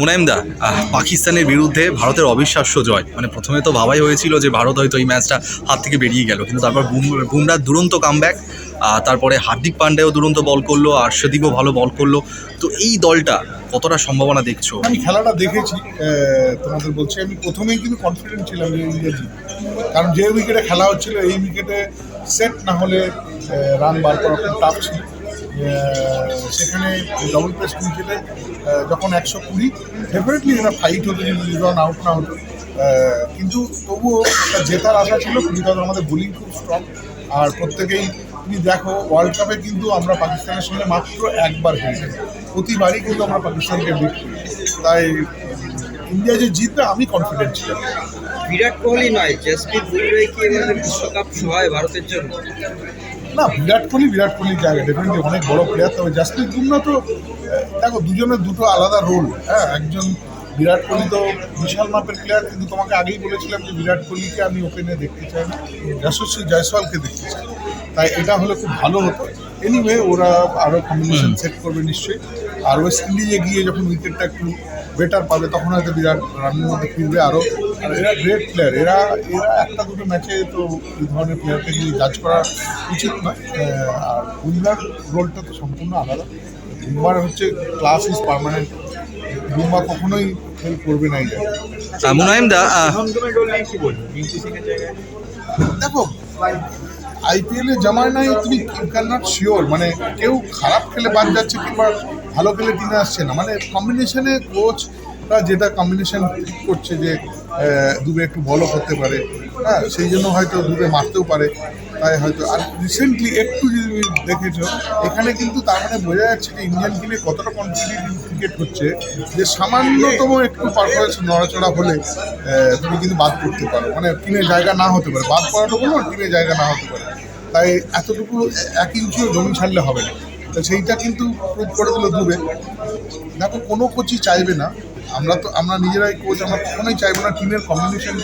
মুনাইমদা পাকিস্তানের বিরুদ্ধে ভারতের অবিশ্বাস্য জয়। মানে প্রথমে তো ভাবাই হয়েছিল যে ভারত হয়তো এই ম্যাচটা হাত থেকে বেরিয়ে গেল, কিন্তু তারপর বুম- বুমরার দুরন্ত কামব্যাক তারপরে হার্দিক পান্ডেও দুরন্ত বল করল আর্শদীপও ভালো বল করল। তো এই দলটা কতটা সম্ভাবনা দেখছ? আমি খেলাটা দেখেছি তোমাদের বলছি, আমি প্রথমেই কিন্তু কনফিডেন্ট ছিলাম যে ইন্ডিয়া কারণ যে উইকেটে খেলা হচ্ছিল, এই উইকেটে সেট না হলে রান বার করা খুব টাফ ছিল। সেখানে ডবল প্রেস উইকেটে যখন একশো কুড়ি ডেফিনেটলি এটা ফাইট হতো যদি রান আউট না হতো। কিন্তু তবুও জেতার আশা ছিল বিকজ আমাদের বোলিং খুব স্ট্রং আর প্রত্যেকেই, তুমি দেখো ওয়ার্ল্ড কাপে কিন্তু আমরা পাকিস্তানের সঙ্গে মাত্র একবার হেরেছি। প্রতিবারই কিন্তু আমরা পাকিস্তানকে বিট তাই ইন্ডিয়া যে জিতবে, আমি কনফিডেন্ট ছিলাম। বিরাট কোহলি নয়, জসপ্রীত বুমরাহ কি এবারে বিশ্বকাপ সহায় ভারতের জন্য? না, বিরাট কোহলি, বিরাট কোহলির জায়গা ডেফিনেটলি অনেক বড় প্লেয়ার তবে জাসপ্রীত বুমরা তো দেখো, দুজনের দুটো আলাদা রোল হ্যাঁ একজন বিরাট কোহলি তো বিশাল মাপের প্লেয়ার কিন্তু তোমাকে আগেই বলেছিলাম যে বিরাট কোহলিকে আমি ওপেনে দেখতে চাই না যশস্বী জয়সওয়ালকে দেখতে চাই তাই এটা হলে খুব ভালো হতো। এনিওয়ে ওরা আরও কম্বিনেশন সেট করবে নিশ্চয়ই। আর ওয়েস্ট ইন্ডিজে গিয়ে যখন উইকেটটা একটু বেটার পাবে, তখন হয়তো বিরাট রানের মধ্যে ফিরবে আরও আর এরা গ্রেট প্লেয়ার এরা এরা একটা দুটো ম্যাচে তো এই ধরনের প্লেয়ারকে নিয়ে জাজ করা উচিত নয়। আর বুমরার রোলটা তো সম্পূর্ণ আলাদা। বুমরার হচ্ছে ক্লাস ইজ পার্মানেন্ট বুমরা কখনোই ফেল করবে না এই জায়গায় এর জায়গায়? দেখো আইপিএল এ জামায় নাই তুমি ক্যান নট শিওর মানে কেউ খারাপ খেলে বাদ যাচ্ছে কিংবা ভালো খেলে টিমে আসছে না। মানে কম্বিনেশনে কোচরা যেটা কম্বিনেশন করছে যে দুবে একটু বলও করতে পারে হ্যাঁ সেই জন্য হয়তো দুবে মারতেও পারে। তাই হয়তো, আর রিসেন্টলি একটু যদি দেখেছ, এখানে কিন্তু তার মানে বোঝা যাচ্ছে যে ইন্ডিয়ান টিমে কতটা কম্পিটিটিভ ক্রিকেট হচ্ছে, যে সামান্যতম একটু পারফরমেন্স নড়াচড়া হলে তুমি কিন্তু বাদ করতে পারো। মানে টিমে জায়গা না হতে পারে। বাদ করাটা বলো টিমে জায়গা না হতে পারে। তাই এতটুকু এক ইঞ্চিও জমি ছাড়লে হবে না। তো সেইটা কিন্তু প্রুভ করে দিল দূরে দেখো, কোনো কোচই চাইবে না। আমরা তো আমরা নিজেরাই কোচ আমরা কখনোই চাইব না টিমের কম্বিনেশন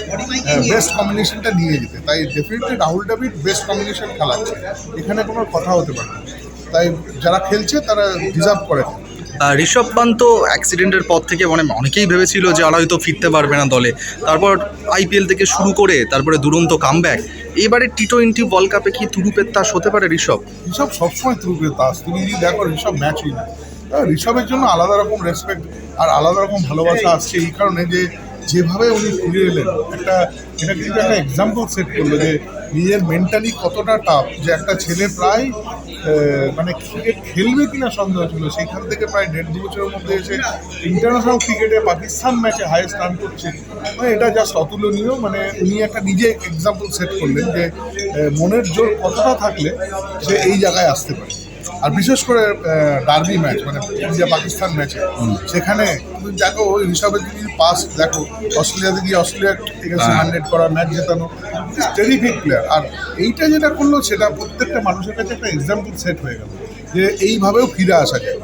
বেস্ট কম্বিনেশনটা নিয়ে যেতে। তাই definitely Rahul Dravid best combination খেলাচ্ছে এখানে কোনো কথা হতে পারে না। তাই যারা খেলছে তারা ডিজার্ভ করে। ঋষভ পান্ত অ্যাক্সিডেন্টের পর থেকে মানে অনেকেই ভেবেছিল যে আর হয়তো ফিরতে পারবে না দলে। তারপর আইপিএল থেকে শুরু করে তারপরে দুরন্ত কামব্যাক এবারে টি টোয়েন্টি ওয়ার্ল্ড কাপে কি তুরুপের তাস হতে পারে ঋষভ? ঋষভ সবসময় ত্রুপের তাস। তুমি যদি দেখো ঋষভ ম্যাচই না আহ, ঋষভের জন্য আলাদা রকম রেসপেক্ট আর আলাদা রকম ভালোবাসা আসছে এই কারণে যে যেভাবে উনি ফিরে এলেন একটা এটা কিন্তু একটা এক্সাম্পল সেট করল যে নিজের মেন্টালি কতটা টাফ যে একটা ছেলে প্রায় মানে ক্রিকেট খেলবে কিনা সন্দেহ ছিল সেইখান থেকে প্রায় দেড় দু বছরের মধ্যে এসে ইন্টারন্যাশনাল ক্রিকেটে পাকিস্তান ম্যাচে হাইয়েস্ট রান করছে। মানে এটা জাস্ট অতুলনীয় মানে উনি একটা নিজে এক্সাম্পল সেট করলেন যে মনের জোর কতটা থাকলে সে এই জায়গায় আসতে পারে। বিশেষ করে ডার্বি ম্যাচ মানে ইন্ডিয়া পাকিস্তান ম্যাচে সেখানে তুমি দেখো ওই হিসাবে যদি পাস দেখো অস্ট্রেলিয়াতে গিয়ে অস্ট্রেলিয়া এগেন্সে হান্ড্রেড করা ম্যাচ জেতানো। টেরিফিক প্লেয়ার আর এইটা যেটা করল সেটা প্রত্যেকটা মানুষের কাছে একটা এক্সাম্পল সেট হয়ে গেল যে এইভাবেও ফিরে আসা যায়।